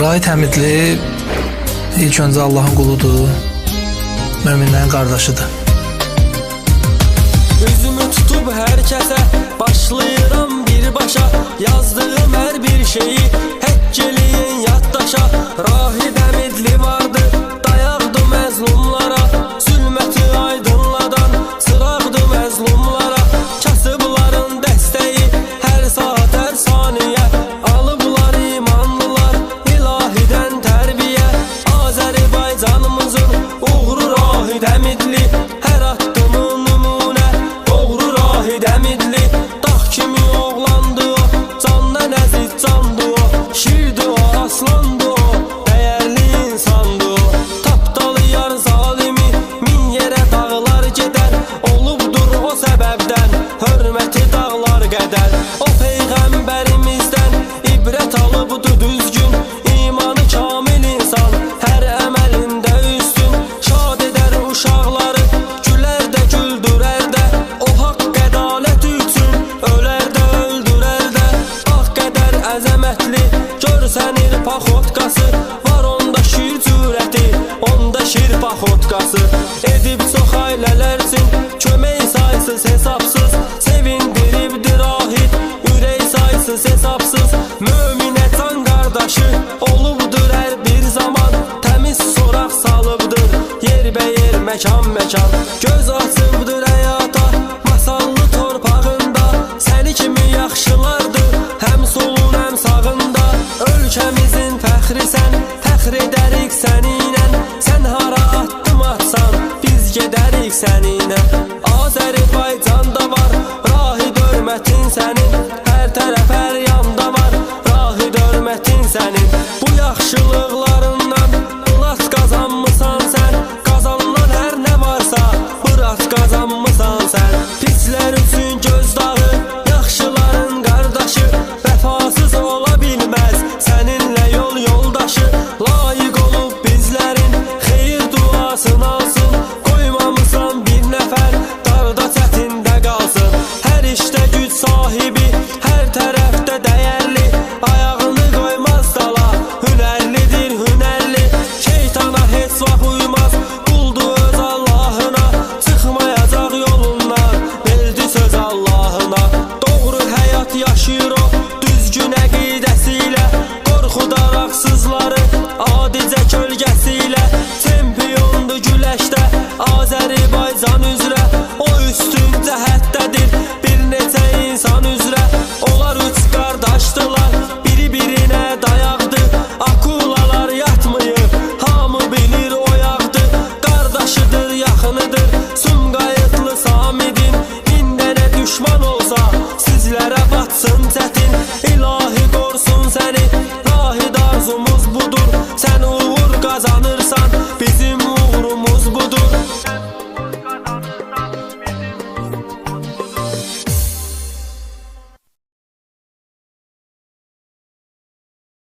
Rahit Həmidli ilk öncə Allahın quludur, möminlərin qardaşıdır. Üzümü tutub hər kəsə başlayıram birbaşa yazdığım hər bir şeyi paxotkası Var onda şiir cürəti, onda şiir paxotkası Edib çox ailələr üçün kömək saysız hesabsız Sevindiribdir rahid, ürək saysız hesabsız Möminə can qardaşı olubdur hər bir zaman. Təmiz soraq salıbdır, yer bəyər məkan məkan 80'inə Azərbaycanda var. Rahib hörmətin sənin Hər tərəf hər yanda